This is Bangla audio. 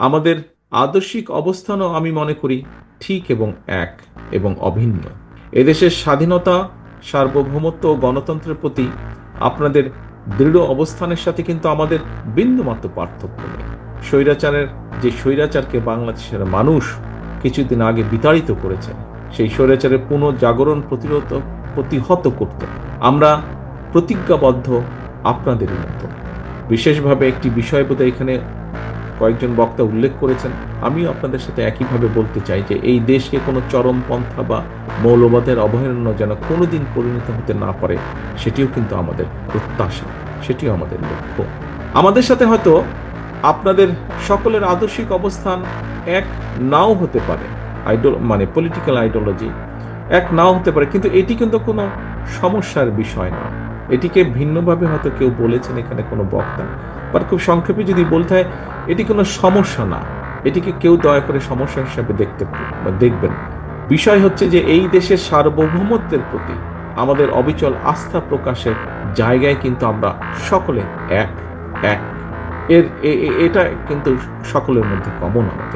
আমাদের আদর্শিক অবস্থানও আমি মনে করি ঠিক এবং এক এবং অভিন্ন। এদেশের স্বাধীনতা, সার্বভৌমত্ব ও গণতন্ত্রের প্রতি আপনাদের দৃঢ় অবস্থানের সাথে কিন্তু আমাদের বিন্দুমাত্র পার্থক্য নেই। স্বৈরাচারের যে স্বৈরাচারকে বাংলাদেশের মানুষ কিছুদিন আগে বিতাড়িত করেছে সেই স্বৈরাচারের পুনঃজাগরণ প্রতিরোধ প্রতিহত করতে আমরা প্রতিজ্ঞাবদ্ধ আপনাদের মতো। বিশেষভাবে একটি বিষয় বোধহয় এখানে কয়েকজন বক্তা উল্লেখ করেছেন, আমিও আপনাদের সাথে একইভাবে বলতে চাই যে এই দেশকে কোনো চরমপন্থা বা মৌলবাদের অভয়ারণ্য যেন কোনোদিন পরিণত হতে না পারে, সেটিও কিন্তু আমাদের প্রত্যাশা, সেটিও আমাদের লক্ষ্য। আমাদের সাথে হয়তো আপনাদের সকলের আদর্শিক অবস্থান এক নাও হতে পারে আইডল মানে পলিটিক্যাল আইডিওলজি এক নাও হতে পারে, কিন্তু এটি কিন্তু কোনো সমস্যার বিষয় না এটিকে ভিন্নভাবে হয়তো কেউ বলেছেন, এখানে কোনো বক্তা। বাট খুব সংক্ষেপে যদি বলতে হয়, এটি কোনো সমস্যা না। এটিকে কেউ দয়া করে সমস্যা হিসাবে দেখতে বা দেখবেন। বিষয় হচ্ছে যে, এই দেশের সার্বভৌমত্বের প্রতি আমাদের অবিচল আস্থা প্রকাশের জায়গায় কিন্তু আমরা সকলে এক এক। এর এটা কিন্তু সকলের মধ্যে কমন আমাদের